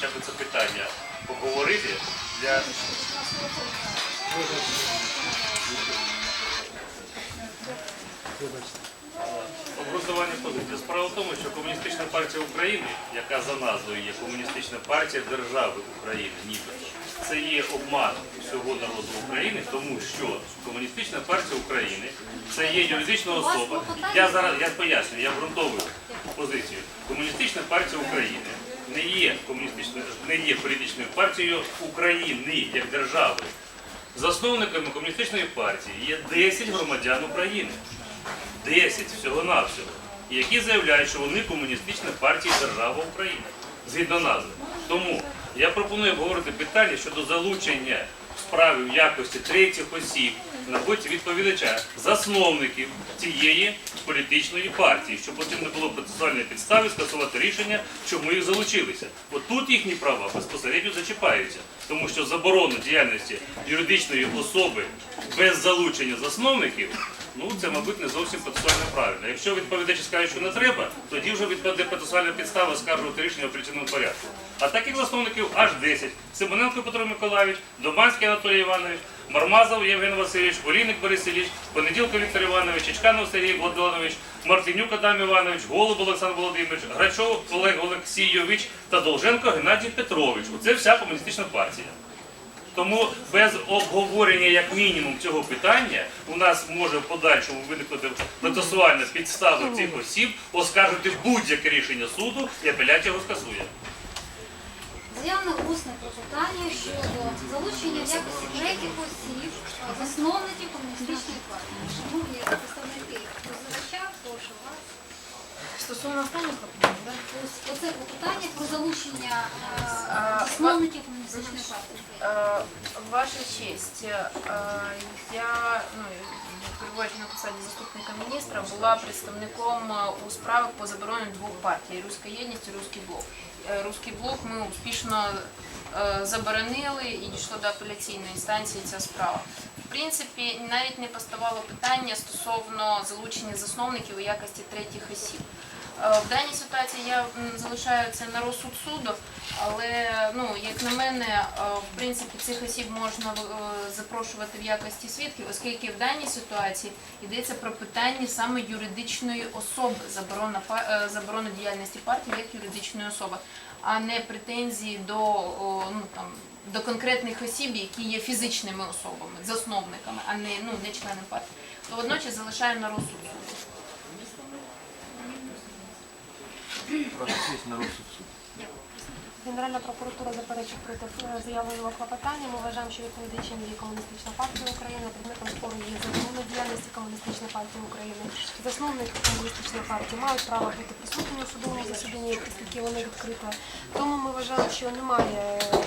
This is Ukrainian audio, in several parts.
хоча б це питання обговорити для обґрунтування позиції. Справа в тому, що Комуністична партія України, яка за назвою є Комуністична партія держави України, нібито, це є обман всього народу України, тому що Комуністична партія України це є юридична особа. Я зараз я пояснюю, я обґрунтовую позицію. Комуністична партія України не є комуністичною, не є політичною партією України як держави. Засновниками комуністичної партії є 10 громадян України. 10 всього-навсього, які заявляють, що вони комуністична партія Держава України, згідно назви. Тому я пропоную обговорити питання щодо залучення в справі в якості третіх осіб на відповідача, засновників цієї політичної партії, щоб потім не було процесуальної підстави скасувати рішення, чому їх залучилися. От тут їхні права безпосередньо зачіпаються, тому що заборону діяльності юридичної особи без залучення засновників Ну, це, мабуть, не зовсім процесуально правильно. Якщо відповідач скаже, що не треба, тоді вже відпаде процесуальна підстава скаржувати рішення в апеляційному порядку. А таких засновників аж 10. Симоненко Петро Миколаївич, Доманський Анатолій Іванович, Мармазов Євген Васильович, Олійник Борис Ілліч, Понеділко Віктор Іванович, Чичканов Сергій Владимирович, Мартинюк Адам Іванович, Голуб Олександр Володимирович, Грачов Олег Олексійович та Долженко Геннадій Петрович. Оце вся комуністична партія. Тому без обговорення як мінімум цього питання у нас може в подальшому виникнути процесуальна підстава цих осіб оскаржити будь-яке рішення суду і апеляція його скасує. Заявне усне пропитання щодо залучення в якості третіх осіб засновників комуністичної партії. Шановні представники позивача, прошу вас. Стосовно останнього? Ось оце клопотання про залучення е, засновників комуністичної партії. Е, Ваша честь, е, я, ну, перебуваючи на посаді заступника міністра, була представником е, у справах по забороні двох партій Руська єдність і Руський блок. Е, Руський блок ми успішно е, заборонили і дійшло до апеляційної інстанції ця справа. В принципі, навіть не поставало питання стосовно залучення засновників у якості третіх осіб. Е, В даній ситуації я залишаю це на розсуд суду, але ну як на мене, е, в принципі, цих осіб можна е, запрошувати в якості свідків, оскільки в даній ситуації йдеться про питання саме юридичної особи, заборона заборони діяльності партії як юридичної особи, а не претензії до ну там. До конкретних осіб, які є фізичними особами, засновниками, а не ну не членами партії, то водночас залишаємо на розсуд суду. Генеральна прокуратура заперечує проти е, заявленого клопотання. Ми вважаємо, що відповідачем є Комуністична партія України. Предметом спору є законна діяльності Комуністичної партії України. Засновники комуністичної партії мають право бути присутніми у судовому засіданні, оскільки вони відкрите. Тому ми вважаємо, що немає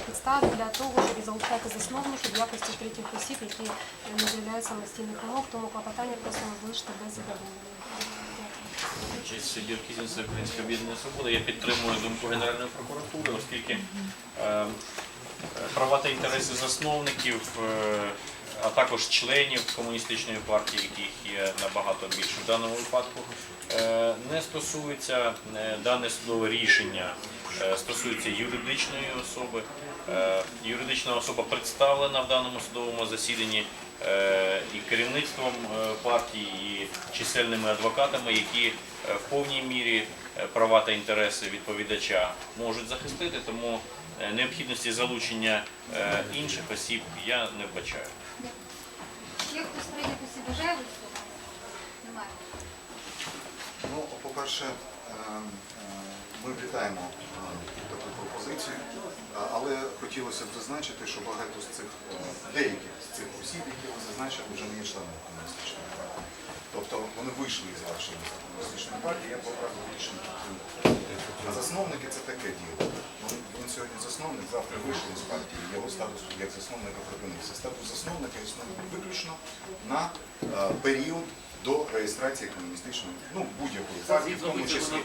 підстав для того, щоб залучати засновників в якості третіх осіб, які не з'являють самостійних вимог. Тому клопотання просимо залишити без задоволення. Дякую. Честь суддів Кізін, це Українська об'єднана свобода. Я підтримую думку Генеральної прокуратури, оскільки е, права та інтереси засновників, е, а також членів комуністичної партії, яких є набагато більше в даному випадку, е, не стосується е, дане судове рішення, стосується юридичної особи. Е, Юридична особа представлена в даному судовому засіданні е, і керівництвом е, партії, і чисельними адвокатами, які е, в повній мірі е, права та інтереси відповідача можуть захистити, тому е, необхідності залучення е, інших осіб я не вбачаю. Ще хтось третіх бажає виступити? Немає. Ну, по-перше, е, е, ми вітаємо е, пропозицію, але хотілося б зазначити, що багато з цих е, деяких з цих осіб, які ви зазначили, вже не є членами комуністичної партії. Тобто вони вийшли із вашої комуністичної партії, я поправив рішення. А засновники це таке діло. Він, сьогодні засновник, завтра вийшов із партії, його статус як засновника припинився. Статус засновника існує виключно на е, період до реєстрації комуністичної, ну будь-якої партії, в тому числі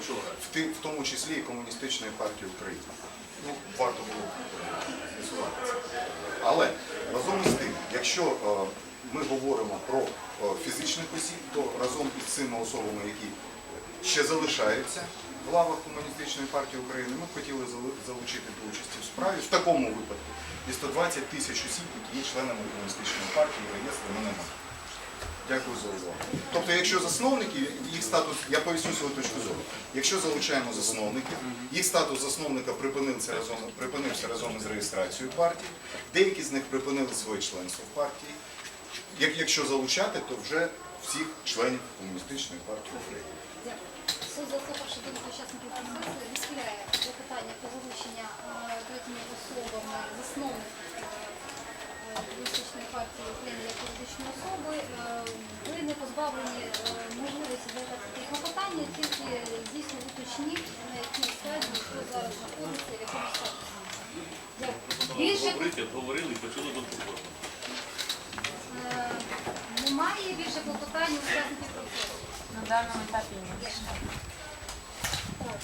в, тому числі і комуністичної партії України. Ну, варто було е, з'ясувати це. Але разом із тим, якщо е, ми говоримо про е, фізичних осіб, то разом із цими особами, які ще залишаються в лавах Комуністичної партії України, ми хотіли залучити до участі в справі в такому випадку і 120 тисяч осіб, які є членами комуністичної партії, реєстру ми немає. Дякую за увагу. Тобто, якщо засновники, їх статус, я поясню свою точку зору. Якщо залучаємо засновників, їх статус засновника припинився разом, припинився разом із реєстрацією партії, деякі з них припинили своє членство в партії. Як, якщо залучати, то вже всіх членів комуністичної партії України. Суд, заслухавши думку учасників процесу, відхиляє запитання про залучення е, третіми особами засновників Комуністичної партії України як юридичної особи. Е, Ви не позбавлені е, можливості задати такі клопотання, тільки дійсно уточніть, на якій стадії хто зараз знаходиться, в якому статусі. Дякую. Більше Говорити, обговорили і почули думку кожного. е, немає більше клопотань учасників процесу. На данном этапе нет. Так.